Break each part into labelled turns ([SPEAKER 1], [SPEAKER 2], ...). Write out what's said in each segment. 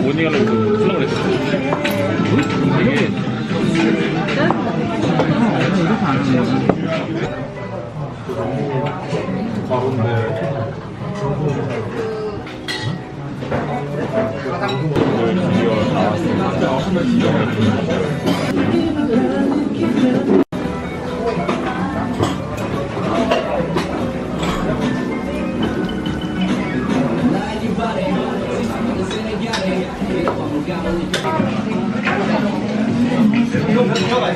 [SPEAKER 1] 모닝하려고 플랑을 했어. 이게
[SPEAKER 2] 가운데
[SPEAKER 1] 나왔습니다. 你又不交呗？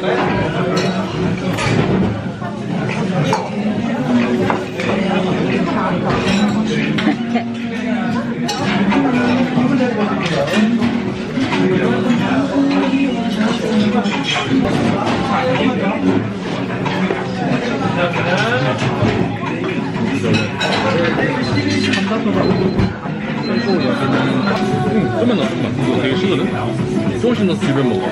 [SPEAKER 1] 이거 되게 쉬거든? 조금씩 넣어서 비벼 먹어.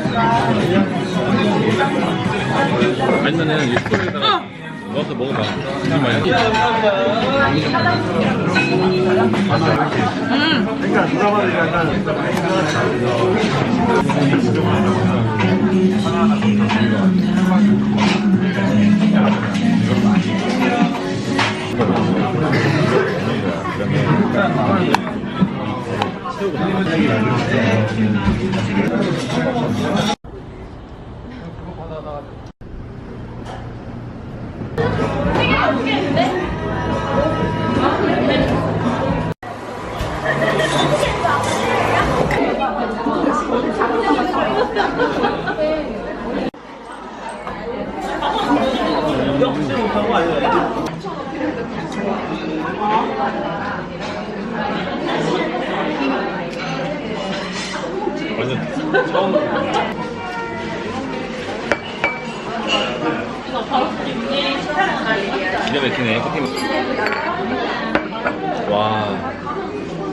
[SPEAKER 1] 아니면은 이 숟가락에다가 넣어서 먹어봐. 되게 많이 넣어. 완 처음. 기가 막히네, 커피. 와.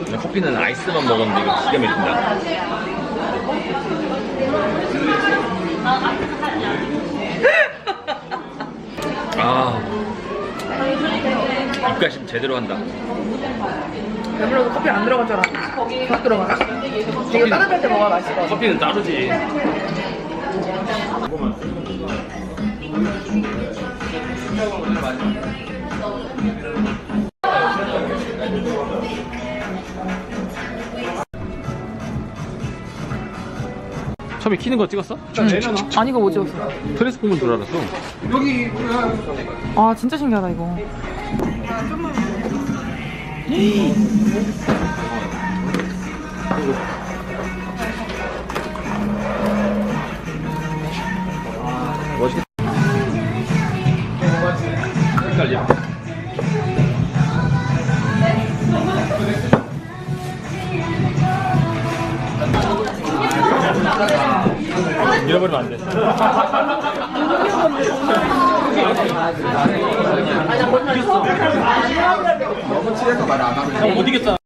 [SPEAKER 1] 나 커피는 아이스만 먹었는데 이거 기가 막힌다. 아. 입가심 제대로 한다.
[SPEAKER 3] 아무래도 커피 안 들어간 줄 알았는데 더 들어가 이거 따뜻할 때 먹어야 같아
[SPEAKER 1] 커피는 따르지. 처음에 키는 거 찍었어?
[SPEAKER 3] 아니 이거 뭐 찍었어.
[SPEAKER 1] 트랜스폼인 줄 알았어.
[SPEAKER 3] 아 진짜 신기하다 이거
[SPEAKER 1] 잃어버리면 안 돼.
[SPEAKER 2] 취해